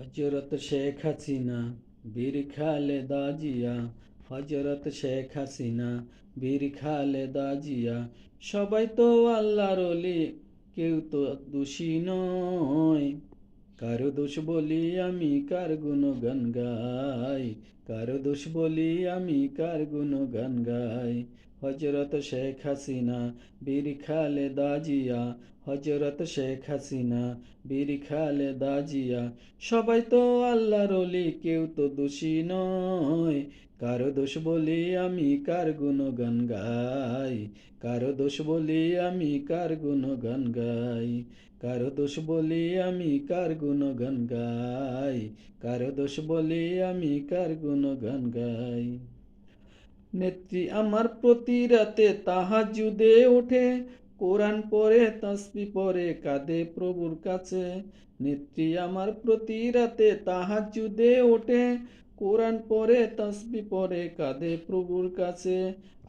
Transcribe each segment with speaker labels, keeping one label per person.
Speaker 1: হজরত শেখ হাসিনা, বীর খালেদা জিয়া হজরত শেখ হাসিনা, বীর খালেদা জিয়া, সবাই তো আল্লাহর কেউ তো দোষী নয়। কারও দোষ বলি আমি কার গুণ গান গাই? কারও দোষ বলি আমি কার গুণ গান গাই? হজরত শেখ হাসিনা, বীর খালে দাজিয়া হজরত শেখ হাসিনা, বীর খালে দাজিয়া সবাই তো আল্লাহর কেউ তো দোষী নয়। কারও দোষ বলি আমি কার গুণগান গাই? কারও দোষ বলি আমি কার গুণগান গাই? কারও দোষ বলি আমি কার গুণগান গাই? কারও দোষ বলি আমি কার গুণগান গাই? নেত্রী আমার প্রতি রাতে তাহা জুদে ওঠে। কোরআন পড়ে, তাসবি পড়ে, কাঁদে প্রভুর কাছে। নেত্রী আমার প্রতি রাতে তাহাজুদে ওঠে। কোরআন পরে তাসবি পরে কাঁদে প্রভুর কাছে।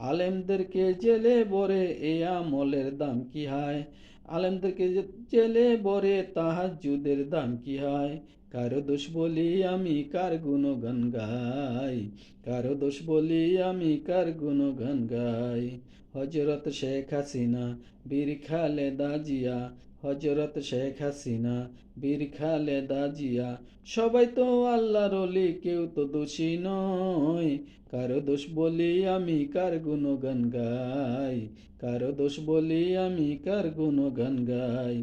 Speaker 1: আলেমদেরকে জেলে বরে এ আমলের দাম কি হয়? আলেমদেরকে জেলে বরে তাহাজুদের দাম কি হয়? কারও দোষ বলি আমি কার গুণগান গাই? কারও দোষ বলি আমি কার গুণগান গাই? হজরত শেখ হাসিনা, বীর খালেদা জিয়া। হজরত শেখ হাসিনা, বীর খালেদা জিয়া। সবাই তো আল্লাহর কেউ তো দোষী নয়। কারও দোষ বলি আমি কার গুণগান গাই। কারও দোষ বলি আমি কার গুণগান গাই?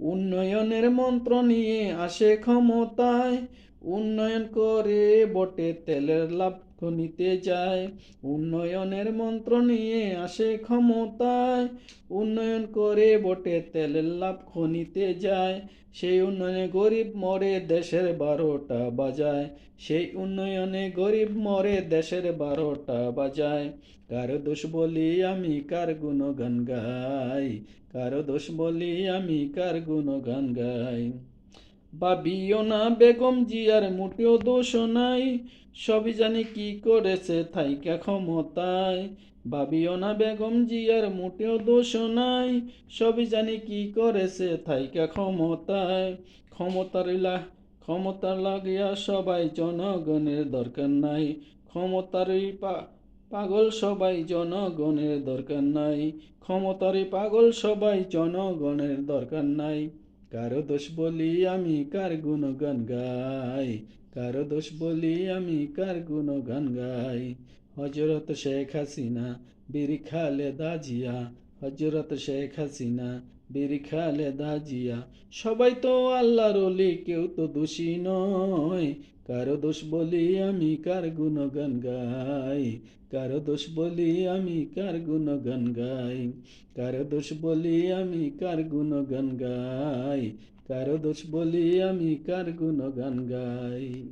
Speaker 1: উন্নয়নের মন্ত্র নিয়ে আসে ক্ষমতায়। উন্নয়ন করে বটে তেলের লাভ খনিতে যায় উন্নয়নের মন্ত্র নিয়ে আসে ক্ষমতায়। উন্নয়ন করে বটে তেলের লাভ খনিতে যায়। সেই উন্নয়নে গরিব মরে, দেশের বারোটা বাজায়। সেই উন্নয়নে গরিব মরে, দেশের বারোটা বাজায়। কারও দোষ বলি আমি, কার গুণগান গাই? কারও দোষ বলি আমি, কার গুণগান গাই? ভাবিও না বেগম জিয়ার, মোটেও দোষ নাই। সবই জানি কি করেছে, থাইকা ক্ষমতায়। ভাবিও না বেগম জিয়ার, মোটেও দোষ নাই। সবই জানি কি করেছে, থাইকা ক্ষমতায়। ক্ষমতার লা ক্ষমতার লাগিয়া সবাই জনগণের দরকার নাই। ক্ষমতারই পা, পাগল সবাই জনগণের দরকার নাই। ক্ষমতারই পাগল সবাই জনগণের দরকার নাই। কারও দোষ বলি আমি কার গুণগান গাই? কারও দোষ বলি আমি কার গুণগান গাই? হজরত শেখ হাসিনা, বীর খালেদা জিয়া হজরত শেখ হাসিনা বীর খালেদা জিয়া, সবাই তো আল্লাহর অলি, কেউ তো দোষী নয়। কারও দোষ বলি আমি কার গুণগান গাই? কারও দোষ বলি আমি কার গুণগান গাই? কারও দোষ বলি আমি কার গুণগান গাই? কারও দোষ বলি আমি কার গুণগান গাই?